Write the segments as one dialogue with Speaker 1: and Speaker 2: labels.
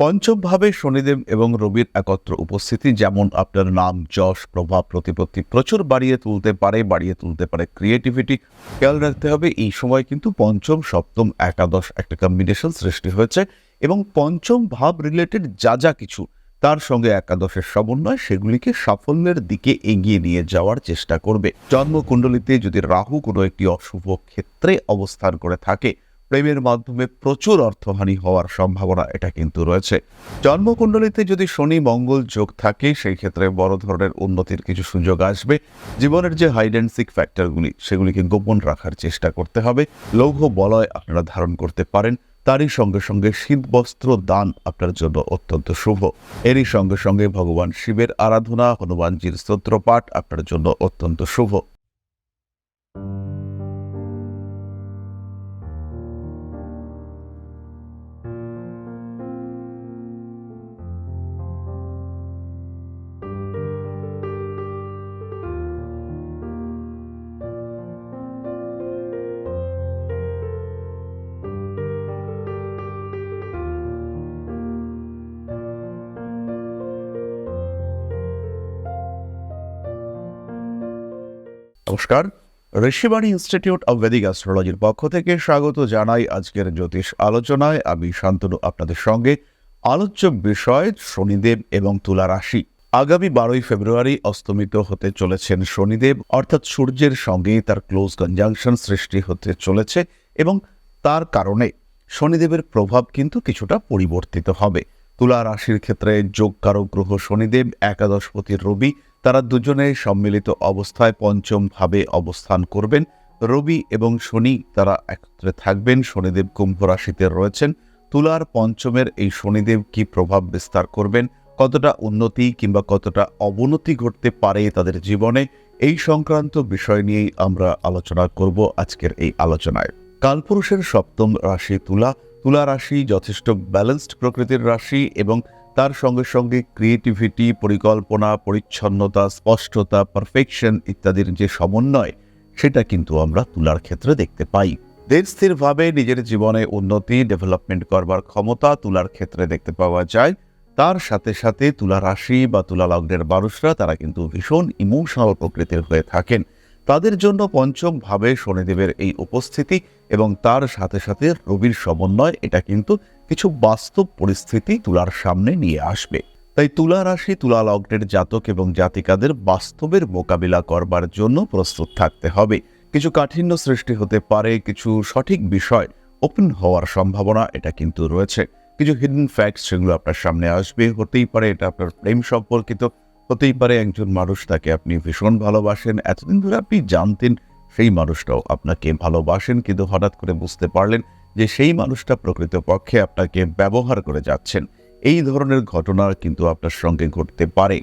Speaker 1: পঞ্চম ভাবে শনিদেব এবং রবির একত্র উপস্থিতি, যেমন আপনার নাম, যশ, প্রভাব, প্রতিপত্তি প্রচুর বাড়িয়ে তুলতে পারে, বাড়িয়ে তুলতে পারে ক্রিয়েটিভিটি খেয়াল রাখতে হবে, এই সময় কিন্তু পঞ্চম, সপ্তম, একাদশ একটা কম্বিনেশন সৃষ্টি হয়েছে এবং পঞ্চম ভাব রিলেটেড যা যা কিছু, তার সঙ্গে একাদশের সমন্বয়, সেগুলিকে সাফল্যের দিকে এগিয়ে নিয়ে যাওয়ার চেষ্টা করবে। জন্মকুণ্ডলিতে যদি রাহু কোনো একটি অশুভ ক্ষেত্রে অবস্থান করে থাকে প্রেমের মাধ্যমে প্রচুর অর্থহানি হওয়ার সম্ভাবনা এটা কিন্তু রয়েছে। জন্মকুণ্ডলিতে যদি শনি মঙ্গল যোগ থাকে, সেই ক্ষেত্রে বড় ধরনের উন্নতির কিছু সুযোগ আসবে। জীবনের যে হাইড অ্যান্ড ফ্যাক্টরগুলি সেগুলিকে গোপন রাখার চেষ্টা করতে হবে। লৌহ বলয় আপনারা ধারণ করতে পারেন। তারই সঙ্গে সঙ্গে শীত, বস্ত্র, দান আপনার জন্য অত্যন্ত শুভ। এরই সঙ্গে সঙ্গে ভগবান শিবের আরাধনা, হনুমানজির স্তোত্র পাঠ আপনার জন্য অত্যন্ত শুভ। নমস্কার। ঋষিবাণী ইনস্টিটিউট অব ভেদিক অ্যাস্ট্রোলজির পক্ষ থেকে স্বাগত জানাই আজকের জ্যোতিষ আলোচনায়। আমি শান্তনু আপনাদের সঙ্গে। আলোচ্য বিষয় শনিদেব এবং তুলা রাশি। আগামী বারোই ফেব্রুয়ারি অস্তমিত হতে চলেছেন শনিদেব, অর্থাৎ সূর্যের সঙ্গে তার ক্লোজ কনজাংশন সৃষ্টি হতে চলেছে এবং তার কারণে শনিদেবের প্রভাব কিন্তু কিছুটা পরিবর্তিত হবে। তুলা রাশির ক্ষেত্রে যোগকারক গ্রহ শনিদেব একাদশপতি রবি তারা দুজনে সম্মিলিত অবস্থায় পঞ্চম ভাবে অবস্থান করবেন। রবি এবং শনি তারা একত্রে থাকবেন। শনিদেব কুম্ভ রাশিতে রয়েছেন। তুলার পঞ্চমের এই শনিদেব কি প্রভাব বিস্তার করবেন? কতটা উন্নতি কিংবা কতটা অবনতি ঘটতে পারে তাদের জীবনে? এই সংক্রান্ত বিষয় নিয়েই আমরা আলোচনা করব আজকের এই আলোচনায়। কালপুরুষের সপ্তম রাশি তুলা। তুলা রাশি যথেষ্ট ব্যালেন্সড প্রকৃতির রাশি এবং তার সঙ্গে সঙ্গে ক্রিয়েটিভিটি পরিকল্পনা, পরিচ্ছন্নতা, স্পষ্টতা পারফেকশন ইত্যাদির যে সমন্বয়, সেটা কিন্তু আমরা তুলার ক্ষেত্রে দেখতে পাই। স্থির স্থিরভাবে নিজের জীবনে উন্নতি ডেভেলপমেন্ট করবার ক্ষমতা তুলার ক্ষেত্রে দেখতে পাওয়া যায়। তার সাথে সাথে তুলা রাশি বা তুলা লগ্নের মানুষরা, তারা কিন্তু ভীষণ ইমোশনাল প্রকৃতির হয়ে থাকেন। তাদের জন্য পঞ্চমভাবে শনিদেবের এই উপস্থিতি এবং তার সাথে সাথে রবির সমন্বয়, এটা কিন্তু কিছু বাস্তব পরিস্থিতি তুলার সামনে নিয়ে আসবে। তাই তুলা রাশি, তুলা লগ্নের জাতক এবং জাতিকাদের বাস্তবের মোকাবিলা করবার জন্য প্রস্তুত থাকতে হবে। কিছু কাঠিন্য সৃষ্টি হতে পারে, কিছু সঠিক বিষয় ওপেন হওয়ার সম্ভাবনা এটা কিন্তু রয়েছে। কিছু হিডেন ফ্যাক্টস সেগুলো আপনার সামনে আসবে, হতেই পারে এটা আপনার প্রেম সম্পর্কিত, হতেই পারে একজন মানুষ তাকে আপনি ভীষণ ভালোবাসেন, এতদিন ধরে আপনি জানতেন সেই মানুষটাও আপনাকে ভালোবাসেন কিন্তু হঠাৎ করে বুঝতে পারলেন যে সেই মানুষটা প্রকৃতপক্ষে আপনাকে ব্যবহার করে যাচ্ছেন। এই ধরনের ঘটনা কিন্তু আপনার সঙ্গে ঘটতে পারে।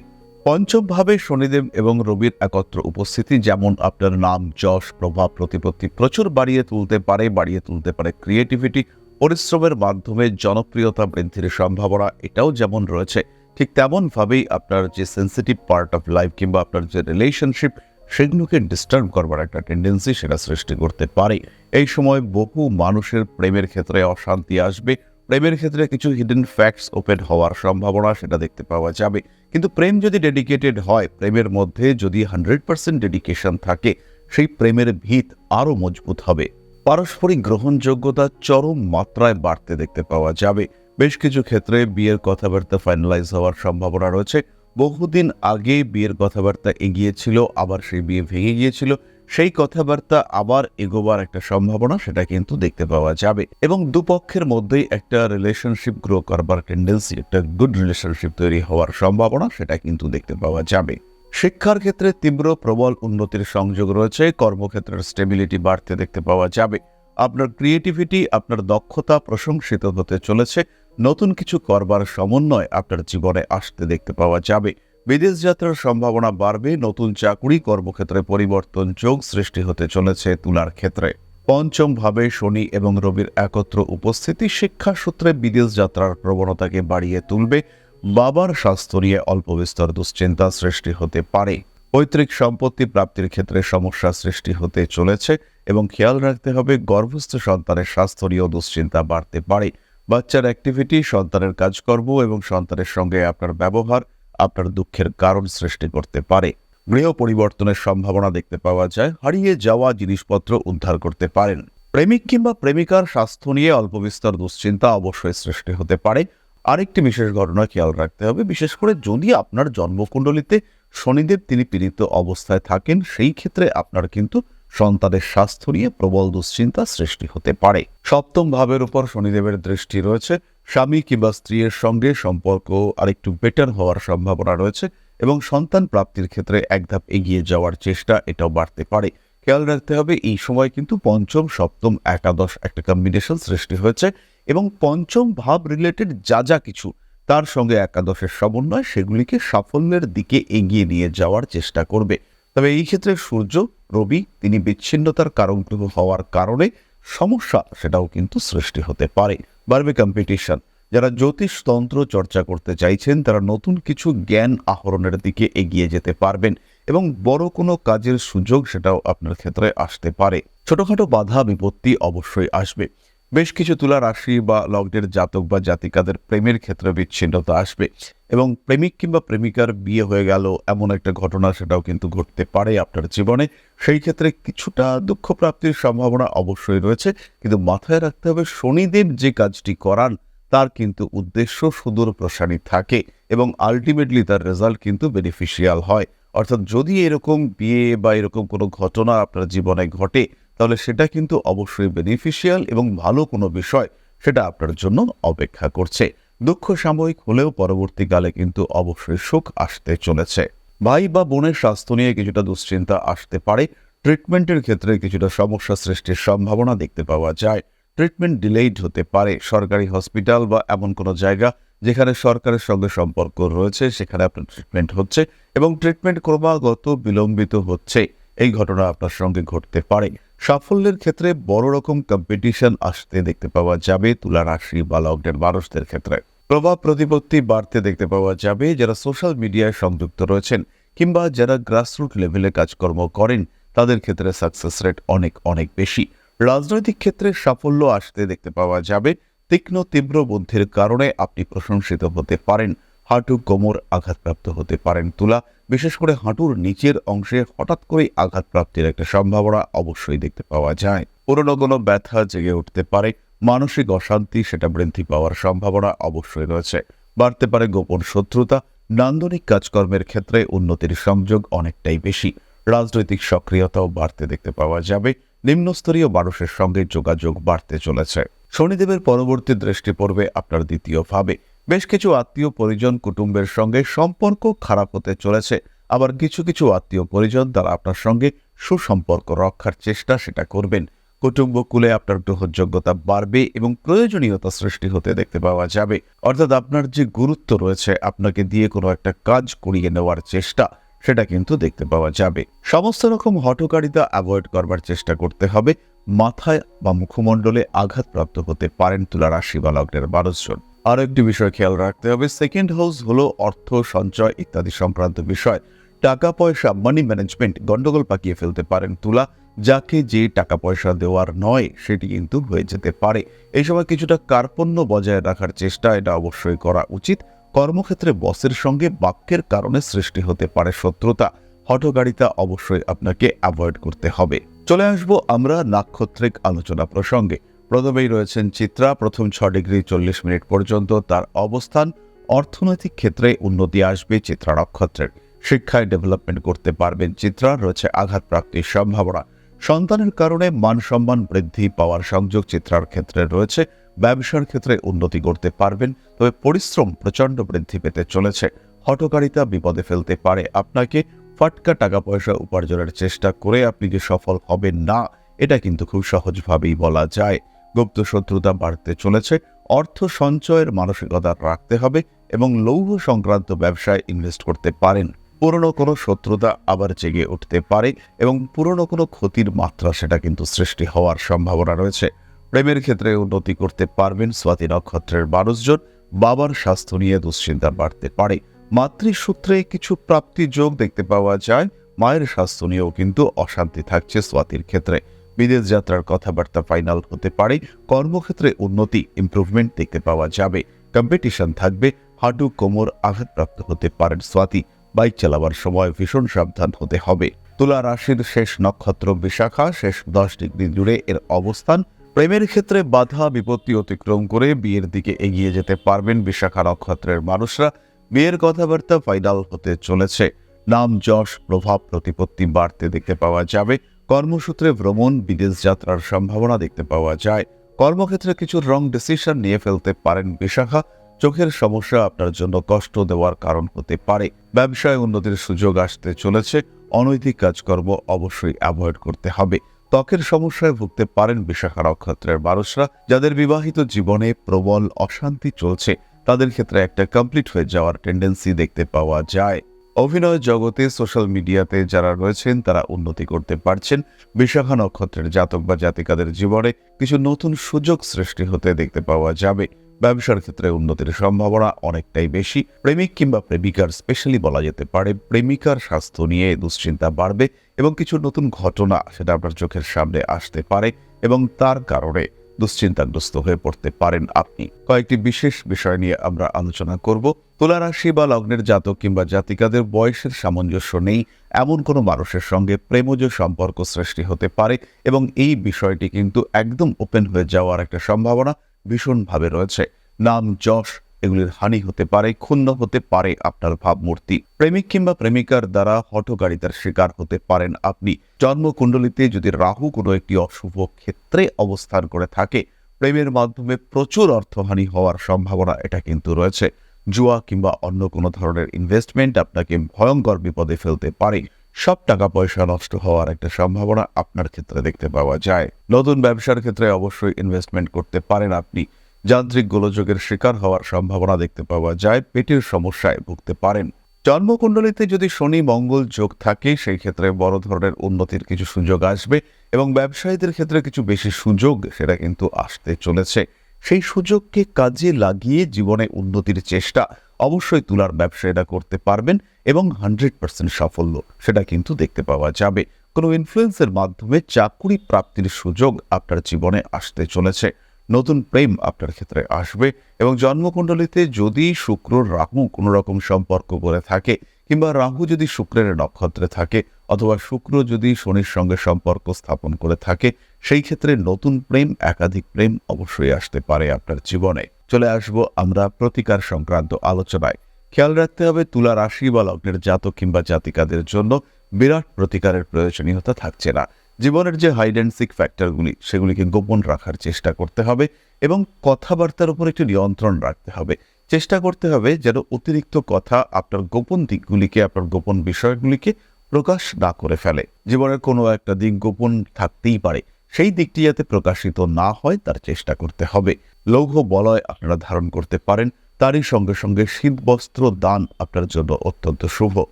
Speaker 1: পঞ্চমভাবে শনিদেব এবং রবির একত্র উপস্থিতি, যেমন আপনার নাম, যশ, প্রভাব, প্রতিপত্তি প্রচুর বাড়িয়ে তুলতে পারে, বাড়িয়ে তুলতে পারে ক্রিয়েটিভিটি পরিশ্রমের মাধ্যমে জনপ্রিয়তা বৃদ্ধির সম্ভাবনা এটাও যেমন রয়েছে, ঠিক তেমনভাবেই আপনার যে সেন্সিটিভ পার্ট অফ লাইফ কিংবা আপনার যে রিলেশনশিপ সেগুলোকে ডিস্টার্ব করবার একটা টেন্ডেন্সি সেটা সৃষ্টি করতে পারে। এই সময় বহু মানুষের প্রেমের ক্ষেত্রে অশান্তি আসবে, প্রেমের ক্ষেত্রে কিছু হিডেন ফ্যাক্টস ওপেন হওয়ার সম্ভাবনা সেটা দেখতে পাওয়া যাবে। কিন্তু প্রেম যদি ডেডিকেটেড হয়, প্রেমের মধ্যে যদি হান্ড্রেড পার্সেন্ট ডেডিকেশন থাকে, সেই প্রেমের ভিত আরও মজবুত হবে। পারস্পরিক গ্রহণযোগ্যতা চরম মাত্রায় বাড়তে দেখতে পাওয়া যাবে। বেশ কিছু ক্ষেত্রে বিয়ের কথাবার্তা ফাইনালাইজ হওয়ার সম্ভাবনা রয়েছে। বহুদিন আগে বিয়ের কথাবার্তা এগিয়েছিল, আবার সেই বিয়ে ভেঙে গিয়েছিল। সেই কথাবার্তা আবার এগোবার একটা সম্ভাবনা, সেটা কিন্তু দেখতে পাওয়া যাবে। এবং দুপক্ষের মধ্যেই একটা রিলেশনশিপ গ্রো করবার টেন্ডেন্সি একটা গুড রিলেশনশিপ তৈরি হওয়ার সম্ভাবনা, সেটা কিন্তু দেখতে পাওয়া যাবে। শিক্ষার ক্ষেত্রে তীব্র প্রবল উন্নতির সংযোগ রয়েছে, কর্মক্ষেত্রের স্টেবিলিটি বাড়তে দেখতে পাওয়া যাবে। আপনার ক্রিয়েটিভিটি আপনার দক্ষতা প্রশংসিত হতে চলেছে। নতুন কিছু করবার সমন্বয় আপনার জীবনে আসতে দেখতে পাওয়া যাবে। বিদেশ যাত্রার সম্ভাবনা বাড়বে, নতুন চাকুরি কর্মক্ষেত্রে পরিবর্তন যোগ সৃষ্টি হতে চলেছে তুলার ক্ষেত্রে। পঞ্চম ভাবে শনি এবং রবির একত্র উপস্থিতি শিক্ষা সূত্রে বিদেশ যাত্রার প্রবণতাকে বাড়িয়ে তুলবে। বাবার স্বাস্থ্য নিয়ে অল্প বিস্তর দুশ্চিন্তা সৃষ্টি হতে পারে। পৈতৃক সম্পত্তি প্রাপ্তির ক্ষেত্রে সমস্যা সৃষ্টি হতে চলেছে এবং খেয়াল রাখতে হবে গর্ভস্থ সন্তানের স্বাস্থ্য নিয়েও দুশ্চিন্তা বাড়তে পারে। বাচ্চার অ্যাক্টিভিটি সন্তানের কাজকর্ম এবং সন্তানের সঙ্গে আপনার ব্যবহার, আপনার দুঃখের কারণ সৃষ্টি করতে পারে। গৃহ পরিবর্তনের সম্ভাবনা দেখতে পাওয়া যায়। হারিয়ে যাওয়া জিনিসপত্র উদ্ধার করতে পারেন। প্রেমিক কিংবা প্রেমিকার স্বাস্থ্য নিয়ে অল্প বিস্তর দুশ্চিন্তা অবশ্যই সৃষ্টি হতে পারে। আরেকটি বিশেষ ঘটনা খেয়াল রাখতে হবে, বিশেষ করে যদি আপনার জন্মকুণ্ডলিতে শনিদেব তিনি পীড়িত অবস্থায় থাকেন, সেই ক্ষেত্রে আপনার কিন্তু সন্তানের স্বাস্থ্য নিয়ে প্রবল দুশ্চিন্তা সৃষ্টি হতে পারে। সপ্তম ভাবের উপর শনিদেবের দৃষ্টি রয়েছে। স্বামী কিংবা স্ত্রীর সঙ্গে সম্পর্ক আরেকটু বেটার হওয়ার সম্ভাবনা রয়েছে এবং সন্তান প্রাপ্তির ক্ষেত্রে এক ধাপ এগিয়ে যাওয়ার চেষ্টা এটাও বাড়তে পারে। খেয়াল রাখতে হবে, এই সময় কিন্তু পঞ্চম, সপ্তম, একাদশ একটা কম্বিনেশন সৃষ্টি হয়েছে এবং পঞ্চম ভাব রিলেটেড যা যা কিছু, তার সঙ্গে একাদশের সমন্বয় সেগুলিকে সাফল্যের দিকে এগিয়ে নিয়ে যাওয়ার চেষ্টা করবে। তবে এই ক্ষেত্রে সূর্য রবি, তিনি বিচ্ছিন্নতার কারণ হওয়ার কারণে সমস্যা সেটাও কিন্তু সৃষ্টি হতে পারে। বাড়বে কম্পিটিশন যারা জ্যোতিষতন্ত্র চর্চা করতে চাইছেন, তারা নতুন কিছু জ্ঞান আহরণের দিকে এগিয়ে যেতে পারবেন এবং বড় কোনো কাজের সুযোগ সেটাও আপনার ক্ষেত্রে আসতে পারে। ছোটখাটো বাধা বিপত্তি অবশ্যই আসবে। বেশ কিছু তুলা রাশি বা লগ্নের জাতক বা জাতিকাদের প্রেমের ক্ষেত্রে বিচ্ছিন্নতা আসবে এবং প্রেমিক কিংবা প্রেমিকার বিয়ে হয়ে গেল, এমন একটা ঘটনা সেটাও কিন্তু ঘটতে পারে আপনার জীবনে। সেই ক্ষেত্রে কিছুটা দুঃখ প্রাপ্তির সম্ভাবনা অবশ্যই রয়েছে, কিন্তু মাথায় রাখতে হবে শনিদেব যে কাজটি করান, তার কিন্তু উদ্দেশ্য সুদূর প্রসারী থাকে এবং আলটিমেটলি তার রেজাল্ট কিন্তু বেনিফিশিয়াল হয়। অর্থাৎ যদি এরকম বিয়ে বা এরকম কোনো ঘটনা আপনার জীবনে ঘটে তাহলে সেটা কিন্তু অবশ্যই বেনিফিশিয়াল এবং ভালো কোনো বিষয়, সেটা আপনার জন্য অপেক্ষা করছে। দুঃখ সাময়িক হলেও পরবর্তীকালে কিন্তু অবশ্যই সুখ আসতে চলেছে। ভাই বা বোনের স্বাস্থ্য নিয়ে কিছুটা দুশ্চিন্তা আসতে পারে। ট্রিটমেন্টের ক্ষেত্রে কিছুটা সমস্যা সৃষ্টির সম্ভাবনা দেখতে পাওয়া যায়। ট্রিটমেন্ট ডিলেইড হতে পারে। সরকারি হসপিটাল বা এমন কোনো জায়গা যেখানে সরকারের সঙ্গে সম্পর্ক রয়েছে, সেখানে আপনার ট্রিটমেন্ট হচ্ছে এবং ট্রিটমেন্ট ক্রমাগত বিলম্বিত হচ্ছে। এই ঘটনা আপনার সঙ্গে ঘটতে পারে। সাফল্যের ক্ষেত্রে বড় রকম কম্পিটিশন আসতে দেখতে পাওয়া যাবে তুলা রাশি বা লগ্নের মানুষদের ক্ষেত্রে। প্রভাব প্রতিপত্তি বাড়তে দেখতে পাওয়া যাবে যারা সোশ্যাল মিডিয়ায় সংযুক্ত রয়েছেন কিংবা যারা গ্রাসরুট লেভেলে কাজকর্ম করেন, তাদের ক্ষেত্রে সাকসেস রেট অনেক অনেক বেশি। রাজনৈতিক ক্ষেত্রে সাফল্য আসতে দেখতে পাওয়া যাবে। তীক্ষ্ণ, তীব্র বুদ্ধির কারণে আপনি প্রশংসিত হতে পারেন। হাঁটু কোমর আঘাতপ্রাপ্ত হতে পারেন তুলা। বিশেষ করে হাঁটুর নিচের অংশে হঠাৎ করে আঘাতপ্রাপ্তির একটা সম্ভাবনা অবশ্যই দেখতে পাওয়া যায়। পুরনো কোনো ব্যথা জেগে উঠতে পারে। মানসিক অশান্তি, সেটা বৃদ্ধি পাওয়ার সম্ভাবনা অবশ্যই রয়েছে। বাড়তে পারে গোপন শত্রুতা। নান্দনিক কাজকর্মের ক্ষেত্রে উন্নতির সংযোগ অনেকটাই বেশি। রাজনৈতিক সক্রিয়তাও বাড়তে দেখতে পাওয়া যাবে। নিম্নস্তরীয় মানুষের সঙ্গে যোগাযোগ বাড়তে চলেছে। শনিদেবের পরবর্তী দৃষ্টি পড়বে আপনার দ্বিতীয় ভাবে। বেশ কিছু আত্মীয় পরিজন কুটুম্বের সঙ্গে সম্পর্ক খারাপ হতে চলেছে। আবার কিছু কিছু আত্মীয় পরিজন তারা আপনার সঙ্গে সুসম্পর্ক রক্ষার চেষ্টা সেটা করবেন। কুটুম্বকুলে আপনার গ্রহণযোগ্যতা বাড়বে এবং প্রয়োজনীয়তা সৃষ্টি হতে দেখতে পাওয়া যাবে। অর্থাৎ আপনার যে গুরুত্ব রয়েছে, আপনাকে দিয়ে কোনো একটা কাজ করিয়ে নেওয়ার চেষ্টা, সেটা কিন্তু দেখতে পাওয়া যাবে। সমস্ত রকম হটকারিতা অ্যাভয়েড করবার চেষ্টা করতে হবে। মাথায় বা মুখমণ্ডলে আঘাতপ্রাপ্ত হতে পারেন তুলা রাশি বা লগ্নের মানুষজন। আরও একটি বিষয় খেয়াল রাখতে হবে। সেকেন্ড হাউস হলো অর্থ সঞ্চয় ইত্যাদি সংক্রান্ত বিষয়। টাকা পয়সা মানি ম্যানেজমেন্ট গন্ডগোল পাকিয়ে ফেলতে পারেন তুলা, যাকে যে টাকা পয়সা দেওয়ার নয়, সেটি কিন্তু হয়ে যেতে পারে। এই সময় কিছুটা কার্পণ্য বজায় রাখার চেষ্টা, এটা অবশ্যই করা উচিত। কর্মক্ষেত্রে বসের সঙ্গে বাক্যের কারণে সৃষ্টি হতে পারে শত্রুতা। হঠগাড়িতা অবশ্যই আপনাকে অ্যাভয়েড করতে হবে। চলে আসব আমরা নাক্ষত্রিক আলোচনা প্রসঙ্গে। প্রথমেই রয়েছেন চিত্রা, প্রথম ছ ডিগ্রি চল্লিশ মিনিট পর্যন্ত তার অবস্থান অর্থনৈতিক ক্ষেত্রে উন্নতি আসবে চিত্রা নক্ষত্রের। শিক্ষায় ডেভেলপমেন্ট করতে পারবেন চিত্রা, রয়েছে আঘাত প্রাপ্তির সম্ভাবনা। সন্তানের কারণে মান সম্মান বৃদ্ধি পাওয়ার সংযোগ চিত্রার ক্ষেত্রে রয়েছে। ব্যবসার ক্ষেত্রে উন্নতি করতে পারবেন, তবে পরিশ্রম প্রচণ্ড বৃদ্ধি পেতে চলেছে। হটকারিতা বিপদে ফেলতে পারে আপনাকে। ফাটকা টাকা পয়সা উপার্জনের চেষ্টা করে আপনি যে সফল হবেন না? এটা কিন্তু খুব সহজভাবেই বলা যায়। গুপ্ত শত্রুতা বাড়তে চলেছে, অর্থ সঞ্চয়ের মানসিকতা রাখতে হবে এবং লৌহ সংক্রান্ত ব্যবসায় ইনভেস্ট করতে পারেন। পুরনো কোনো শত্রুতা আবার জেগে উঠতে পারে এবং পুরনো কোনো ক্ষতির মাত্রা সেটা কিন্তু সৃষ্টি হওয়ার সম্ভাবনা রয়েছে। প্রেমের ক্ষেত্রে উন্নতি করতে পারবেন স্বাতি নক্ষত্রের মানুষজন, বাবার স্বাস্থ্য নিয়ে দুশ্চিন্তা বাড়তে পারে। মাতৃসূত্রে কিছু প্রাপ্তি যোগ দেখতে পাওয়া যায়, মায়ের স্বাস্থ্য নিয়েও কিন্তু অশান্তি থাকছে স্বাতির ক্ষেত্রে। বিদেশ যাত্রার কথাবার্তা ফাইনাল হতে পারে। কর্মক্ষেত্রে উন্নতি ইমপ্রুভমেন্ট দেখতে পাওয়া যাবে। কম্পিটিশন থাকবে। হাঁটু, কোমর আঘাতপ্রাপ্ত হতে পারেন স্বাতি। বাইক চালাবার সময় ভীষণ সাবধান হতে হবে। তুলা রাশির শেষ নক্ষত্র বিশাখা, শেষ দশ ডিগ্রি জুড়ে এর অবস্থান। প্রেমের ক্ষেত্রে বাধা, বিপত্তি অতিক্রম করে বিয়ের দিকে এগিয়ে যেতে পারবেন বিশাখা নক্ষত্রের মানুষরা। বিয়ের কথাবার্তা ফাইনাল হতে চলেছে। নাম, যশ, প্রভাব, প্রতিপত্তি বাড়তে দেখতে পাওয়া যাবে। কর্মসূত্রে ভ্রমণ, বিদেশ যাত্রার সম্ভাবনা দেখতে পাওয়া যায়। কর্মক্ষেত্রে কিছু রং ডিসিশন নিয়ে ফেলতে পারেন বিশাখা। চোখের সমস্যা আপনার জন্য কষ্ট দেওয়ার কারণ হতে পারে। ব্যবসায় উন্নতির সুযোগ আসতে চলেছে। অনৈতিক কাজকর্ম অবশ্যই অ্যাভয়েড করতে হবে। ত্বকের সমস্যায় ভুগতে পারেন বিশাখা নক্ষত্রের মানুষরা, যাদের বিবাহিত জীবনে প্রবল অশান্তি চলছে। তাদের ক্ষেত্রে একটা কমপ্লিট হয়ে যাওয়ার টেন্ডেন্সি দেখতে পাওয়া যায়। অভিনয় জগতে সোশ্যাল মিডিয়াতে যারা রয়েছেন, তারা উন্নতি করতে পারছেন। বিশাখা নক্ষত্রের জাতক বা জাতিকাদের জীবনে কিছু নতুন সুযোগ সৃষ্টি হতে দেখতে পাওয়া যাবে। ব্যবসার ক্ষেত্রে উন্নতির সম্ভাবনা অনেকটাই বেশি। প্রেমিক কিংবা প্রেমিকার স্পেশালি বলা যেতে পারে। প্রেমিকার স্বাস্থ্য নিয়ে দুশ্চিন্তা বাড়বে এবং কিছু নতুন ঘটনা সেটা আপনার চোখের সামনে আসতে পারে এবং তার কারণে দুশ্চিন্তাগ্রস্ত হয়ে পড়তে পারেন আপনি। কয়েকটি বিশেষ বিষয় নিয়ে আমরা আলোচনা করব। তুলা রাশি বা লগ্নের জাতক কিংবা জাতিকাদের বয়সের সামঞ্জস্য নেই, এমন কোনো মানুষের সঙ্গে প্রেমজ সম্পর্ক সৃষ্টি হতে পারে এবং এই বিষয়টি কিন্তু একদম ওপেন হয়ে যাওয়ার একটা সম্ভাবনা ভীষণভাবে রয়েছে। নাম যশ এগুলির হানি হতে পারে, ক্ষুণ্ণ হতে পারে আপনার ভাবমূর্তি। প্রেমিক কিংবা প্রেমিকার দ্বারা হঠকারিতার শিকার হতে পারেন আপনি। জন্মকুণ্ডলিতে যদি রাহু কোনো একটি অশুভ ক্ষেত্রে অবস্থান করে থাকে, প্রেমের মাধ্যমে প্রচুর অর্থহানি হওয়ার সম্ভাবনা এটা কিন্তু রয়েছে। জুয়া কিংবা অন্য কোনো ধরনের ইনভেস্টমেন্ট আপনাকে ভয়ঙ্কর বিপদে ফেলতে পারে। সব টাকা পয়সা নষ্ট হওয়ার একটা সম্ভাবনা আপনার ক্ষেত্রে দেখতে পাওয়া যায়। নতুন ব্যবসার ক্ষেত্রে অবশ্যই ইনভেস্টমেন্ট করতে পারেন আপনি। যান্ত্রিক গোলযোগের শিকার হওয়ার সম্ভাবনা দেখতে পাওয়া যায়, পেটের সমস্যায় ভুগতে পারেন। জন্মকুণ্ডলিতে যদি শনি, মঙ্গল যোগ থাকে, সেই ক্ষেত্রে বড় ধরনের উন্নতির কিছু সুযোগ আসবে এবং ব্যবসায়ীদের ক্ষেত্রে কিছু বেশি সুযোগ সেটা কিন্তু আসতে চলেছে। সেই সুযোগকে কাজে লাগিয়ে জীবনে উন্নতির চেষ্টা অবশ্যই তুলার ব্যবসায়ীরা করতে পারবেন এবং হান্ড্রেড পার্সেন্ট সাফল্য সেটা কিন্তু দেখতে পাওয়া যাবে। কোনো ইনফ্লুয়েন্সের মাধ্যমে চাকুরি প্রাপ্তির সুযোগ আপনার জীবনে আসতে চলেছে। নতুন প্রেম আপনার ক্ষেত্রে আসবে এবং জন্মকুণ্ডলিতে যদি শুক্র রাহু কোনো রকম সম্পর্ক করে থাকে কিংবা রাহু যদি শুক্রের নক্ষত্রে থাকে অথবা শুক্র যদি শনির সঙ্গে সম্পর্ক স্থাপন করে থাকে, সেই ক্ষেত্রে নতুন প্রেম, একাধিক প্রেম অবশ্যই আসতে পারে আপনার জীবনে। চলে আসব আমরা প্রতিকার সংক্রান্ত আলোচনায়। খেয়াল রাখতে হবে তুলা রাশি বা লগ্নের জাতক কিংবা জাতিকাদের জন্য বিরাট প্রতিকারের প্রয়োজনীয়তা থাকছে না। জীবনের যে হাইড অ্যান্ড সিক ফ্যাক্টরগুলি সেগুলিকে গোপন রাখার চেষ্টা করতে হবে এবং কথাবার্তার উপর একটি নিয়ন্ত্রণ রাখতে হবে। চেষ্টা করতে হবে যেন অতিরিক্ত কথা আপনার গোপন দিকগুলিকে, আপনার গোপন বিষয়গুলিকে প্রকাশ না করে ফেলে। জীবনের কোনো একটা দিক গোপন থাকতেই পারে। সেই দিকটি যাতে প্রকাশিত না হয়, তার চেষ্টা করতে হবে। লৌহ বলয় আপনারা ধারণ করতে পারেন। তারই সঙ্গে সঙ্গে শীতবস্ত্র দান আপনার জন্য অত্যন্ত শুভ।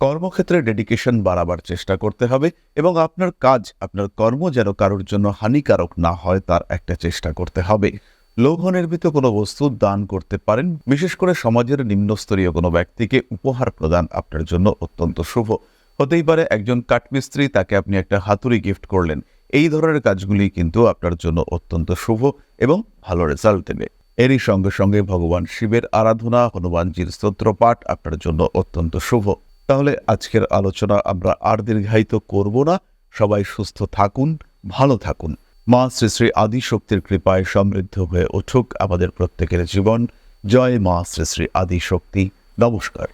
Speaker 1: কর্মক্ষেত্রে ডেডিকেশন বাড়াবার চেষ্টা করতে হবে এবং আপনার কাজ, আপনার কর্ম যেন কারোর জন্য হানিকারক না হয় তার একটা চেষ্টা করতে হবে। লৌহ নির্মিত কোনো বস্তু দান করতে পারেন, বিশেষ করে সমাজের নিম্নস্তরীয় কোনো ব্যক্তিকে উপহার প্রদান আপনার জন্য অত্যন্ত শুভ। হতেই পারে একজন কাঠমিস্ত্রি তাকে আপনি একটা হাতুড়ি গিফট করলেন। এই ধরনের কাজগুলি কিন্তু আপনার জন্য অত্যন্ত শুভ এবং ভালো রেজাল্ট দেবে। এরই সঙ্গে সঙ্গে ভগবান শিবের আরাধনা, হনুমানজির স্তোত্রপাঠ আপনার জন্য অত্যন্ত শুভ। তাহলে আজকের আলোচনা আমরা আর দীর্ঘায়িত করব না। সবাই সুস্থ থাকুন, ভালো থাকুন। মা শ্রী শ্রী আদিশক্তির কৃপায় সমৃদ্ধ হয়ে উঠুক আমাদের প্রত্যেকের জীবন। জয় মা শ্রী শ্রী আদি শক্তি নমস্কার।